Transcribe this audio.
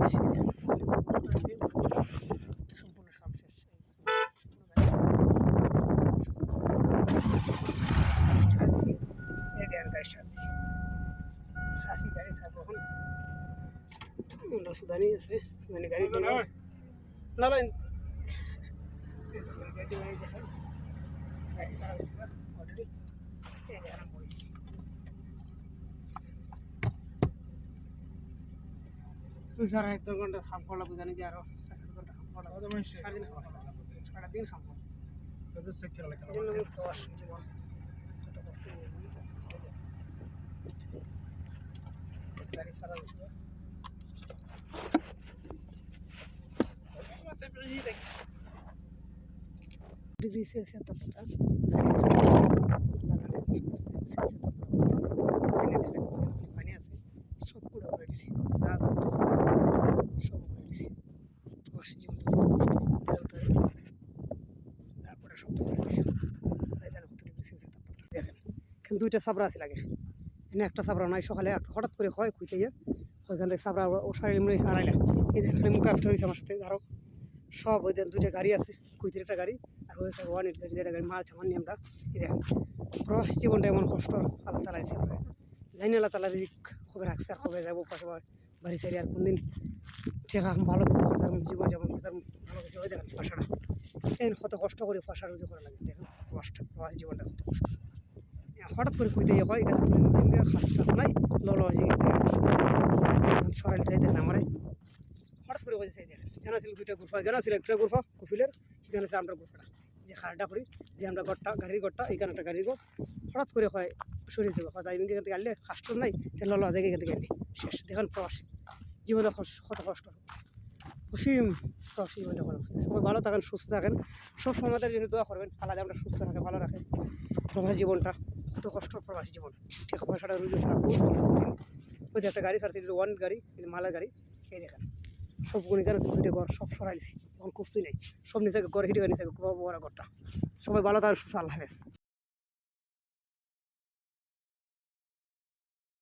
ですね。আমরা সুদানি আছে সুদানি গাড়ি না না স্যার এক দু ঘণ্টা খাম করলা বুঝানি কি আরও সাড়ে সাত ঘণ্টা খাম করলা সাড়ে দিন খাম করলা সারা দিন খাম করলা এই জন্য আমি প্রবাস জীবন কত কষ্ট গাড়ি সারা ডিগ্রি সেলসিয়াস তাপমাত্রা পানি যা সব দেখেন কিন্তু দুইটা সাবরা আছে লাগে। এখানে একটা সাবরা নাই, সকালে হঠাৎ করে হয় কুইতে গিয়ে, ওইখান থেকে সাবরা ও শাড়ি মুড়ি হারাইলা। এই দেখেন মুখে আফটার হয়েছে আমার সাথে ধরো সব ওই দেখেন দুইটা গাড়ি আছে, কুইতের একটা গাড়ি আর ওই একটা ওয়ান এইট গাড়ি, যেটা গাড়ি নিয়ে আমরা এই দেখেন। প্রবাসী জীবনটা এমন কষ্ট, আল্লাহ তালা আমরা জানি আল্লাহ তালা রিজিক কবে রাখছে আর কবে যাব, পাশে বাড়ি সারি আর কোনদিন ঠেকা ভালো কিছু করতাম জীবন যেমন করতাম ভালো কিছু ওই দেখেন ফাঁসাটা এই কত কষ্ট করে ফাঁসা রুজি করা লাগে, দেখেন কষ্ট প্রবাসী জীবনটা কত কষ্ট। হঠাৎ করে কুইতে ইয়ে হয় এখানে হাঁস টাস নাই লল সরাইল চাই দেখেন আমারে। হঠাৎ করে চাই দেখেন এখানে ছিল দুইটা গুরফা এখানে ছিল একটা গুরফা, কফিলের এখানে ছিল আমরা গুরফাটা। যে খাড়টা করি, যে আমরা গড়টা, গাড়ির গড়টা এখানে একটা গাড়ির গড়। হঠাৎ করে হয়, সরিয়ে দেবো হয় আমি এখান থেকে আনলে হাঁস নাই তেল লল জায়গায় এখান থেকে আনলি শেষ, দেখেন প্রবাসী, জীবনে কত কষ্ট। অসীম প্রবাসী, জীবনে কত সবাই ভালো থাকেন, সুস্থ থাকেন। সব সময় আমাদের জন্য দোয়া করবেন, আল্লাহ আমরা সুস্থ রাখে ভালো রাখে। প্রবাসী জীবনটা, কত কষ্ট প্রবাসী জীবন। টাকা পয়সাটা রুজু করা বহুত কষ্ট, কঠিন। ওই একটা গাড়ি ছাড়ছে ওয়ান গাড়ি মালের গাড়ি, এই দেখেন। সব গুণি কারণ দুটো ঘর সব সরাইছি এখন কিছুই নেই। সব নিচে ঘর হিটে নিচে বড় ঘরটা। সবাই ভালো থাকেন সুস্থ আল্লাহ হাফেজ।